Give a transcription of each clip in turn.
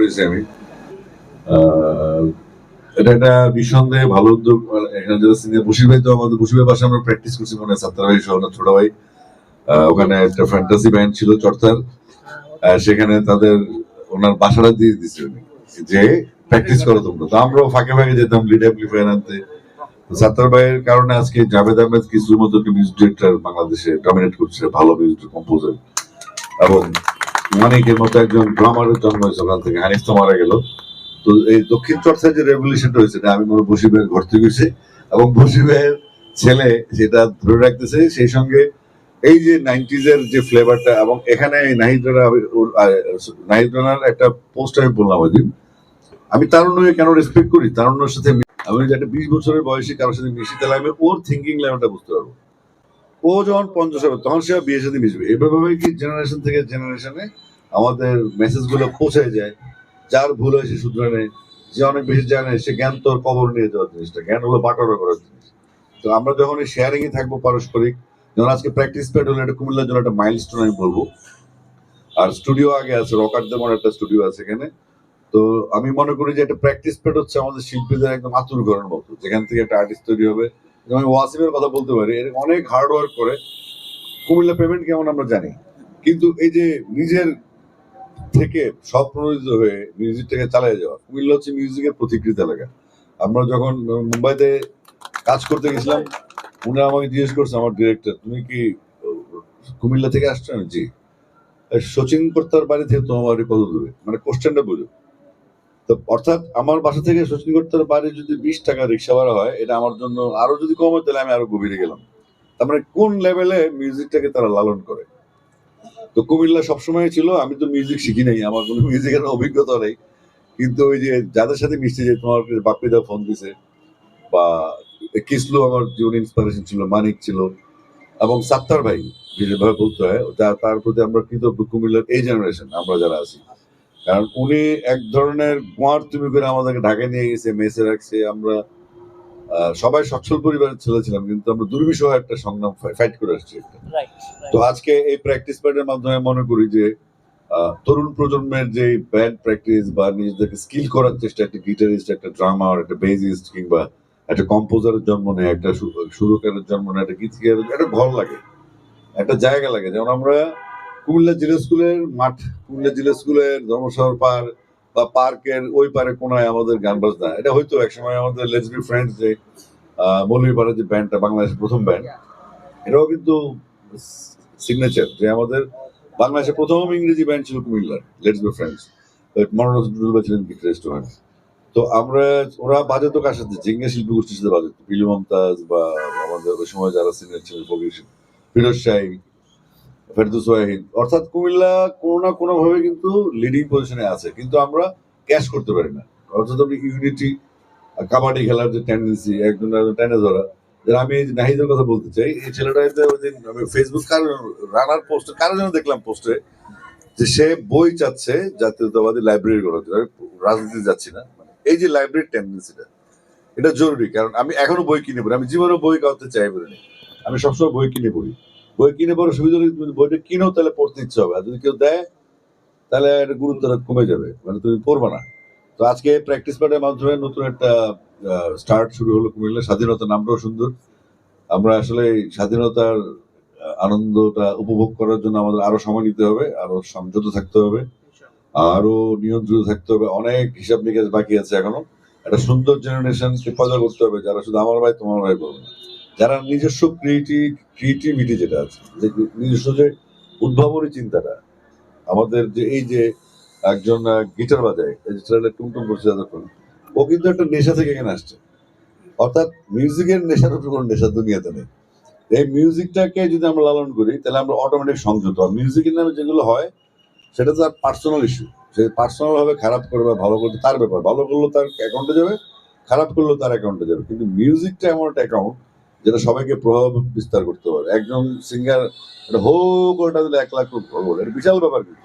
করেছি আমি। এটা একটা নিঃসন্দেহে ভালো উদ্যোগ। এখানে যারা সিনিয়র বসির ভাই তো আমাদের বসির ভাই পাশে আমরা প্র্যাকটিস করছি মনে হয় সাত্তার ভাই সহ ছোট ভাই। ওখানে একটা ফ্যান্টাসি ব্যান্ড ছিল চর্চার সেখানে তাদের ওনার বাসাটা দিয়ে দিচ্ছে উনি, যে প্র্যাকটিস করো তোমরা। তো আমরাও ফাঁকে ফাঁকে যেতাম লিড অ্যাম্পলিফায়ার আনতে। সাত্তার ভাইয়ের কারণে আজকে জাভেদ আহমেদ কিছুর মতো মিউজিক ডিরেক্টর বাংলাদেশে ডমিনেট করছে, ভালো মিউজিক কম্পোজার এবং মানিকের মতো একজন ড্রামারের জন্ম হয়েছে ওখান থেকে হানিফ তো মারা গেল। তো এই দক্ষিণ চর্চায় যে রেভলিউশনটা হয়েছে আমি মনে হয় বসিবের ঘর থেকে হয়েছে। এবং বসিবের ছেলে সেটা ধরে রাখতেছে, সেই সঙ্গে এই যে নাইনটিজ এর যে ফ্লেভারটা এবং এখানে নাহিদ রানার একটা পোস্ট আমি বললাম ওই দিন। আমি তারুণ্যকে কেন রেসপেক্ট করি? তারুণ্যের সাথে আমি যে একটা বিশ বছরের বয়সে কারোর সাথে মিশি, তাহলে আমি ওর থিঙ্কিং লেভেলটা বুঝতে পারব। ও যখন পঞ্চাশ হবে, তখন সে বিয়ের সাথে মিশবে। এভাবে কি জেনারেশন থেকে জেনারেশনে আমাদের মেসেজগুলো পৌঁছে যায়, যার ভুল হয় সে শুধরে যে অনেক বেশি জানে, সে জ্ঞান তোর কবর নিয়ে যাওয়ার জিনিসটা, জ্ঞান হলো বাটারা করার জিনিস। তো আমরা যখন এই শেয়ারিং থাকব পারস্পরিক যেমন আজকে প্র্যাকটিস প্যাড হলো, এটা কুমিল্লার জন্য একটা মাইলস্টোন আমি বলব। আর স্টুডিও আগে আছে রকার যেমন একটা স্টুডিও আছে এখানে। তো আমি মনে করি যে একটা প্র্যাকটিস প্যাড হচ্ছে আমাদের শিল্পীদের একদম আতুর ঘরের মতো, যেখান থেকে একটা আর্টিস্ট তৈরি হবে যেমন ওয়াসিমের কথা বলতে পারি, এর অনেক হার্ড ওয়ার্ক করে। কুমিল্লা পেমেন্ট কেমন আমরা জানি। কিন্তু এই যে নিজের থেকে সব হয়ে মিউজিকটাকে চালিয়ে যাওয়া, কুমিল্লা হচ্ছে মিউজিকের প্রতিকৃত এলাকা। আমরা যখন মুম্বাইতে কাজ করতে গেছিলাম, উনি আমাকে জিজ্ঞেস করছে, আমার ডিরেক্টর তুমি কি কুমিল্লা থেকে আসছো? জি। সচিন কর্তার বাড়ি থেকে তোমার বাড়ি কত দূরে? মানে কোশ্চেনটা বুঝো। তো অর্থাৎ আমার বাসা থেকে বাড়ি যদি বিশ টাকা রিক্সা ভাড়া হয়, এটা আমার জন্য আরও যদি কম হয়, তাহলে আমি আরও গভীরে গেলাম। তার মানে কোন লেভেলে মিউজিকটাকে তারা লালন করে? তো কুমিল্লা সবসময় ছিল, আমি তো মিউজিক শিখি নাই, আমার কোনো মিউজিকের অভিজ্ঞতা নেই। কিন্তু ওই যে যাদের সাথে মিশতে যে তোমার বাপ্পিদা ফোন দিছে, বা কিসলু আমার জীবন ইন্সপিরেশন ছিল, মানিক ছিল, এবং সাত্তার ভাই, যেভাবে বলতে হয় তার প্রতি আমরা কৃতজ্ঞ কুমিল্লার এই জেনারেশন আমরা যারা আছি। কারণ উনি এক ধরনের গোয়ার তুমি করে আমাদেরকে ঢাকায় নিয়ে গেছে মেসে রাখছে। আমরা সবাই সচ্ছল পরিবারের ছেলে ছিলাম কিন্তু আমরা দুর্বিষহ একটা সংগ্রাম ফাইট করে আসছি তো আজকে এই প্র্যাকটিস প্যাডের মাধ্যমে মনে করি যে তরুণ প্রজন্মের যে ব্যান্ড প্র্যাকটিস বা নিজেদেরকে স্কিল করার চেষ্টা একটা গিটারিস্ট একটা ড্রামার একটা বেসিস্ট কিংবা একটা কম্পোজারের জন্ম নেয় একটা সুরকারের জন্ম নেয় একটা গীতিকারের একটা ঘর লাগে একটা জায়গা লাগে। যেমন আমরা কুমিল্লা জিলা স্কুলের মাঠ, কুমিল্লা জিলা স্কুলের ধর্মশহর পার বা পার্কের ওই পারে কোনায় আমাদের গান বাজনা। এটা হয়তো একসময় আমাদের লেসবি ফ্রেন্ডস যে মৌলভীপাড়ার যে ব্যান্ডটা বাংলাদেশের প্রথম ব্যান্ড এটাও কিন্তু সিগনেচার যে আমাদের বাংলাদেশের প্রথম ইংরেজি ব্যান্ড ছিল কুমিল্লার লেটস বি ফ্রেন্ডস মনোরঞ্জ ডুলবা ছিলেন তো আমরা, ওরা বাজাতো কার সাথে? জিঙ্গা শিল্পী গোষ্ঠীর সাথে বাজাতো। পিলু মমতাজ বা আমাদের ওই সময় যারা সিনিয়র ছিলেন, ফকির ফিরোজ শাহী ফেরদুস অর্থাৎ কুমিল্লা কোনো না কোনো ভাবে কিন্তু লিডিং পজিশনে আছে, কিন্তু আমরা ক্যাশ করতে পারি না। অর্থাৎ ইউনিটি কাবাডি খেলার যে টেন্ডেন্সি একজন টেনে ধরা আমি নাহিদের কথা বলতে চাই, এই ছেলেটা ওই দিন আমি ফেসবুক কার রানার পোস্ট যেন দেখলাম পোস্টে যে সে বই চাচ্ছে জাতীয়তাবাদী লাইব্রেরি জন্য। রাজনীতি যাচ্ছি না মানে এই যে লাইব্রেরি টেন্ডেন্সিটা এটা জরুরি, কারণ আমি এখনও বই কিনে পড়ি, আমি জীবনে বই কাউতে চাই বলিনি। আমি সবসময় বই কিনে পড়ি। বই কিনে পড়ার সুবিধা হলে তুমি বইটা কিনো তাহলে পড়তে ইচ্ছে হবে। আর যদি কেউ দেয় তাহলে এটা গুরুত্বটা কমে যাবে। মানে তুমি পড়বে না। তো আজকে প্র্যাকটিস প্যাডের মাধ্যমে নতুন একটা স্টার্ট শুরু হলো কুমিল্লা স্বাধীনতা নামটাও সুন্দর। আমরা আসলে স্বাধীনতার আনন্দটা উপভোগ করার জন্য আমাদের আরও সময় নিতে হবে আরও সংযত থাকতে হবে আরও নিয়ন্ত্রিত থাকতে হবে। অনেক হিসাব নিকাশ বাকি আছে এখনও। একটা সুন্দর জেনারেশনকে পয়দা করতে হবে যারা শুধু আমার ভাই তোমার ভাই করবে না। যারা নিজস্ব ক্রিয়েটিভ ক্রিয়েটিভিটি যেটা আছে, যে নিজস্ব যে উদ্ভাবনী চিন্তাটা, আমাদের যে এই যে একজন গিটার বাজায় ছেলেটা টুমটুম করছে ও কিন্তু একটা নেশা থেকে এখানে আসছে। অর্থাৎ মিউজিকের নেশার উপর কোনো নেশা দুনিয়াতে নেই। এই মিউজিকটাকে যদি আমরা লালন করি, তাহলে আমরা অটোমেটিক সংযত হয় মিউজিকের নামে যেগুলো হয়, সেটা তো তার পার্সোনাল ইস্যু সে পার্সোনাল ভাবে খারাপ করবে বা ভালো করবে, তার ব্যাপার। ভালো করলেও তার অ্যাকাউন্টে যাবে, খারাপ করলেও তার অ্যাকাউন্টে যাবে। কিন্তু মিউজিকটা এমন একটা অ্যাকাউন্ট যেটা সবাইকে প্রভাব বিস্তার করতে পারে। একজন সিঙ্গার এটা হো করে দিলে এক লাখ করব এটা বিশাল ব্যাপার কিন্তু।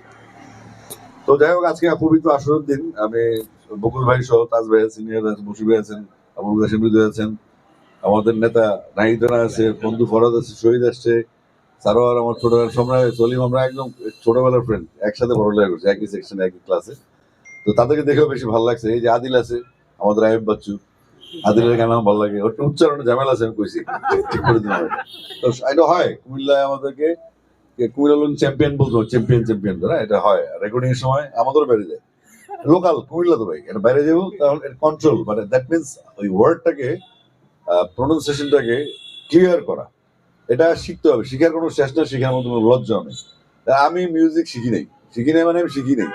তো যাই হোক, আজকে পবিত্র আসরের দিন। আমি বকুল ভাই সহ তাজ ভাই সিনিয়র আছে বসি ভাই আছেন, আবুল কাশিম মৃদু আছেন, আমাদের নেতা নাহিদানা আছে, বন্ধু ফরাদ আছে, শহীদ আসছে, সারোয়ার আমার ছোটবেলার সম্রাট সলিম, আমরা একদম ছোটবেলার ফ্রেন্ড একসাথে পড়ালেখা করছি, একই সেকশনে একই ক্লাসে তো তাদেরকে দেখেও বেশি ভালো লাগছে। এই যে আদিল আছে, আমাদের আইব বাচ্চু আদিলের গান আমার ভালো লাগে। ওর উচ্চারণে ঝামেলা আছে, আমি কইছি। ঠিক করে। তো এটা হয়, কুমিল্লায় আমাদেরকে চ্যাম্পিয়ন বলতো চ্যাম্পিয়ন চ্যাম্পিয়ন এটা হয়। রেকর্ডিং এর সময় আমাদেরও বেড়ে যায়। লোকাল কুমিল্লা তো ভাই। এটা বাইরে যাব তাহলে কন্ট্রোল মানে দ্যাট মিনস ওই ওয়ার্ডটাকে ক্লিয়ার করা। এটা শিখতে হবে। শিখার কোনো শেষ না মতো লজ্জা নেই। আমি মিউজিক শিখি নাই। শিখি নাই মানে আমি শিখি নাই।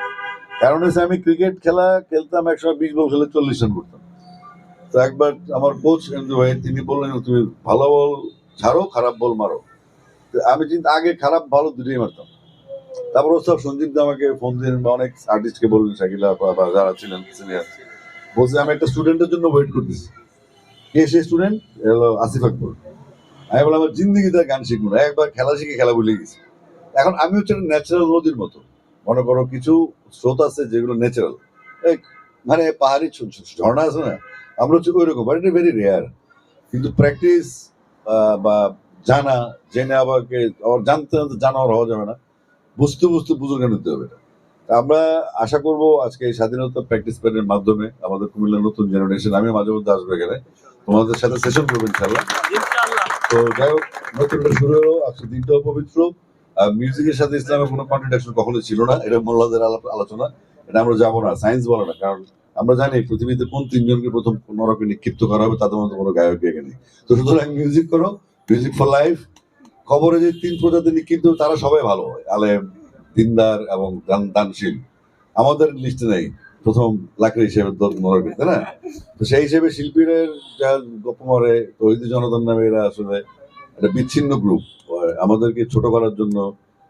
কারণ হচ্ছে আমি ক্রিকেট খেলা খেলতাম একসময়, বিশ বল খেলে চল্লিশ রান করতাম। তো একবার আমার কোচ এমনি ভাই, তিনি বললেন, তুমি ভালো বল ছাড়ো, খারাপ বল মারো। আমি কিন্তু আগে খারাপ, ভালো দুটোই মারতাম। তারপর সব সঞ্জীব দা আমাকে ফোন দিলেন বা অনেক আর্টিস্টকে বললেন, শাকিলা বা যারা ছিলেন সিনিয়র বলছে, আমি একটা স্টুডেন্টের জন্য ওয়েট করতেছি। কে সেই স্টুডেন্ট হলো আসিফ আকবর। আমি বললাম, আমার জিন্দিগিতে আর গান শিখব না, একবার খেলা শিখে খেলা ভুলে গেছি। এখন আমি হচ্ছে একটা ন্যাচারাল নদীর মতো। মনে করো কিছু স্রোত আছে যেগুলো ন্যাচারাল মানে পাহাড়ি ঝর্ণা আছে না? আমরা হচ্ছে ওই রকম বাট এটা ভেরি রেয়ার কিন্তু প্র্যাকটিস বা জানা জেনে আবার আবার জানতে জানতে জানা আর হওয়া যাবে না। বুঝতে বুঝতে বুজুর্গ নিতে হবে আমরা আশা করব আজকে এই স্বাধীনতা প্র্যাকটিস প্যাডের মাধ্যমে আমাদের কুমিল্লার নতুন জেনারেশন আমি মাঝে মধ্যে আসবে এখানে। তোমাদের সাথে সেশন করব ইনশাল্লাহ তো যাই হোক নতুনটা শুরু হলো আজকে দিনটাও পবিত্র। মিউজিকের সাথে ইসলামের কোনো কন্ট্রাডিকশন কখনো ছিল না এটা মোল্লাদের আলোচনা। এটা আমরা যাব না সায়েন্স বলে না কারণ আমরা জানি পৃথিবীতে কোন তিনজনকে প্রথম নরকে নিক্ষিপ্ত করা হবে তাদের মধ্যে কোনো গায়ক এখানে নেই। তো সুতরাং মিউজিক করো মিউজিক ফর লাইফ খবরে যে তিন প্রজাতি নিক্ষিপ্ত তারা সবাই ভালো হয়। আলেম, দিনদার এবং দান দানশীল। আমাদের লিস্টে নেই। প্রথম লাকড়ি হিসেবে নরকে, তাই না? তো সেই হিসেবে শিল্পীদের যা গপ্প মারে তৈরি জনতার নামে এরা আসলে একটা বিচ্ছিন্ন গ্রুপ আমাদেরকে ছোট করার জন্য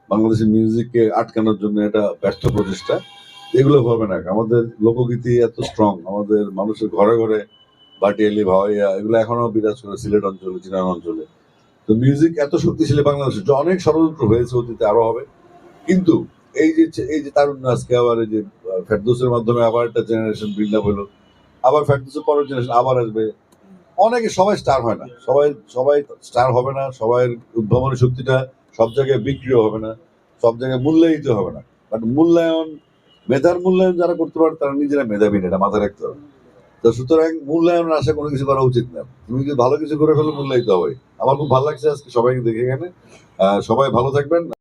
বাংলাদেশের মিউজিককে আটকানোর জন্য এটা ব্যর্থ প্রচেষ্টা। এগুলো হবে না। আমাদের লোকগীতি এত স্ট্রং আমাদের মানুষের ঘরে ঘরে বাটিয়ালি ভাওয়াইয়া এগুলো এখনও বিরাজ করে সিলেট অঞ্চলে চিনান অঞ্চলে। তো মিউজিক এত শক্তিশালী বাংলাদেশে যে অনেক ষড়যন্ত্র হয়েছে, অতীতে আরও হবে। কিন্তু এই যে এই যে তারুণ্য আজকে আবার এই যে ফেরদৌসের মাধ্যমে আবার একটা জেনারেশন বিল্ড আপ হলো, আবার ফেরদৌসের পরের জেনারেশন আবার আসবে। অনেকে সবাই স্টার হয় না। সবাই সবাই স্টার হবে না। সবাই উদ্ভাবনী শক্তিটা সব জায়গায় বিক্রিও হবে না। সব জায়গায় মূল্যায়িত হবে না। বাট মূল্যায়ন মেধার মূল্যায়ন যারা করতে পারে, তারা নিজেরা মেধাবী এটা মাথায় রাখতে হবে। তো সুতরাং মূল্যায়নের আশা কোনো কিছু করা উচিত না। তুমি যদি ভালো কিছু করে ফেলো, মূল্যায়িত হবে। আমার খুব ভালো লাগছে আজকে সবাইকে দেখে এখানে। সবাই ভালো থাকবেন।